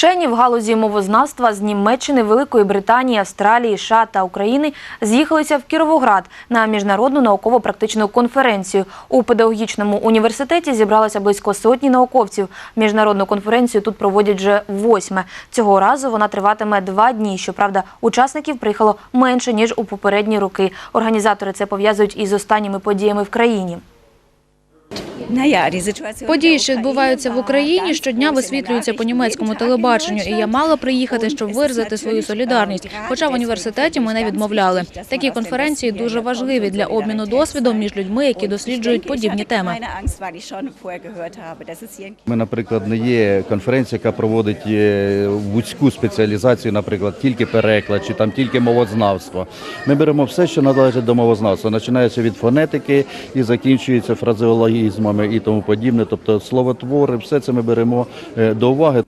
Вчені в галузі мовознавства з Німеччини, Великої Британії, Австралії, США та України з'їхалися в Кіровоград на міжнародну науково-практичну конференцію. У педагогічному університеті зібралося близько сотні науковців. Міжнародну конференцію тут проводять вже восьме. Цього разу вона триватиме два дні. Щоправда, учасників приїхало менше ніж у попередні роки. Організатори це пов'язують із останніми подіями в країні. Події, що відбуваються в Україні, щодня висвітлюються по німецькому телебаченню, і я мала приїхати, щоб виразити свою солідарність. Хоча в університеті мене відмовляли. Такі конференції дуже важливі для обміну досвідом між людьми, які досліджують подібні теми. Ми, наприклад, не є конференція, яка проводить е, вузьку спеціалізацію, наприклад, тільки переклад чи там тільки мовознавство. Ми беремо все, що належить до мовознавства, починаючи від фонетики і закінчується фразеологізмами і тому подібне. Тобто словотвори, все це ми беремо е, до уваги.